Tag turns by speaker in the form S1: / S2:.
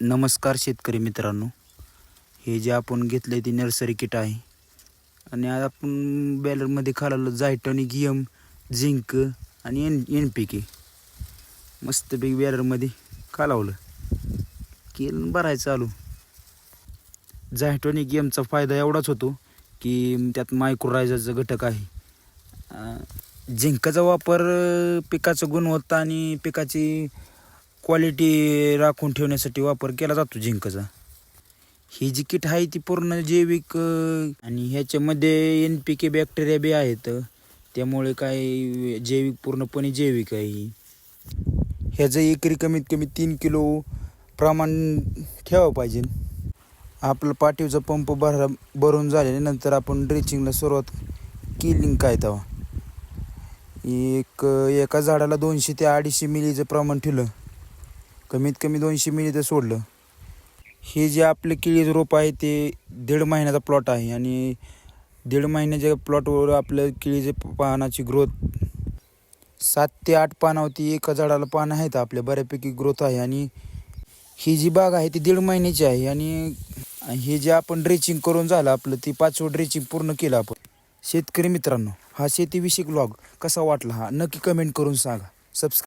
S1: नमस्कार शेतकरी मित्रांनो. हे जे आपण घेतलं ते नर्सरी किट आहे. आणि आज आपण बॅलरमध्ये खालावलं जायटॉनिक यम झिंक आणि एन एन पी के मस्तपैकी बॅलरमध्ये खालावलं. केलं भरायचं चालू. जायटॉनिक यमचा फायदा एवढाच होतो की त्यात मायक्रोरायझरचा घटक आहे. झिंकाचा वापर पिकाचं गुणवत्ता आणि पिकाची क्वालिटी राखून ठेवण्यासाठी वापर केला जातो झिंकचा ही जी किट आहे ती पूर्ण जैविक आणि ह्याच्यामध्ये एन पी के बॅक्टेरिया बी आहेत. त्यामुळे काय जैविक पूर्णपणे जैविक आहे ही. ह्याचं एकरी कमीत कमी तीन किलो प्रमाण ठेवावं पाहिजे. आपलं पाठीवचा पंप भरा भरून झाल्यानंतर आपण ड्रेचिंगला सुरुवात केली काय तेव्हा. एक एका झाडाला दोनशे ते अडीचशे मिलीचं प्रमाण ठेवलं. कमीत कमी दोनशे मिली तर सोडलं. हे जे आपले केळीचं रोप आहे ते दीड महिन्याचा प्लॉट आहे आणि दीड महिन्याच्या प्लॉटवर आपलं केळीचे पानाची ग्रोथ सात ते आठ पानावरती एका झाडाला पानं आहेत आपल्या बऱ्यापैकी ग्रोथ आहे आणि ही जी बाग आहे ती दीड महिन्याची आहे आणि हे जे आपण ड्रेचिंग करून झालं आपलं ती पाचवं ड्रेचिंग पूर्ण केलं आपण. शेतकरी मित्रांनो हा शेतीविषयक ब्लॉग कसा वाटला हा नक्की कमेंट करून सांगा. सबस्क्राईब